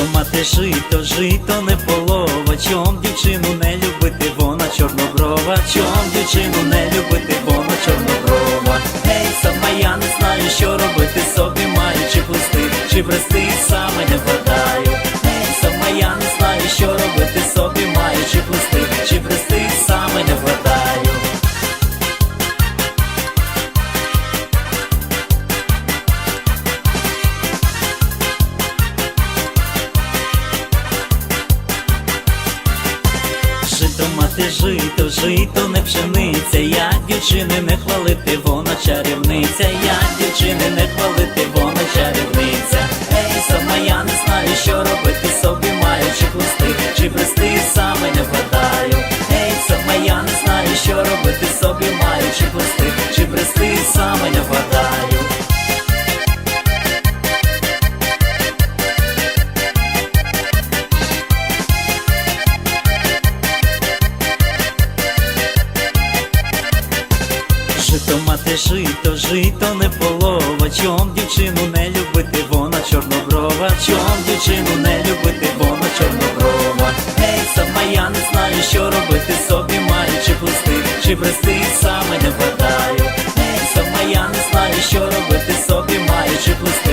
Жито мати жито, жито не полова. Чом дівчину не любити, вона чорноброва. Чом дівчину не любити, Жито жито, жито не пшениця, як дівчини не хвалити, вона чарівниця, як дівчини не хвалити, вона чарівниця. Ей, сама я не знаю, що робити собі маю, чи плести, чи брести, саме не вгадаю. Ей, сама я не знаю, що робити собі маю, чи плести, чи брести, саме не вгадаю. Жито мати жито, жито не полова. Чом дівчину не любити, вона чорноброва. Чом дівчину не любити, вона чорноброва. Ей, сама я не знаю, що робити собі маю, чи плести, чи брести, саме не вгадаю. Ей, сама я не знаю, що робити собі маю, чи плести,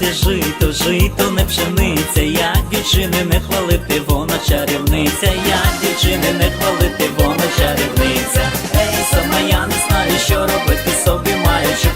Жито жито, жито не пшениця, як дівчини не хвалити, вона чарівниця, як дівчини не хвалити, вона чарівниця. Ей, сама я не знаю, що робити собі маю, чи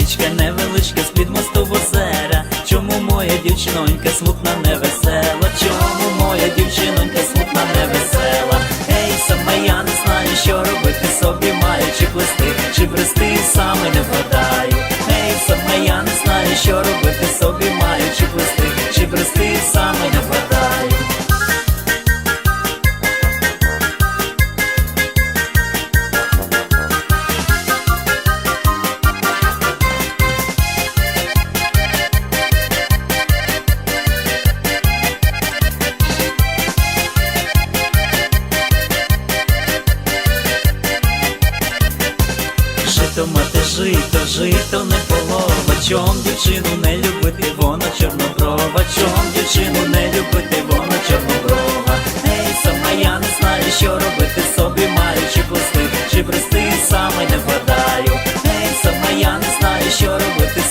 річка невеличка з-під мосту в озера Чому моя дівчинонька смутна невесела? Чому моя дівчинонька смутна невесела? Ей, сама я не знаю, що Жито мати жито, жито не полова. Чом дівчину не любити, вона чорноброва. Чом дівчину не любити, вона чорноброва. Ей, сама я не знаю, що робити собі маю, чи плести, чи брести, саме не вгадаю. Ей, сама я не знаю, що робити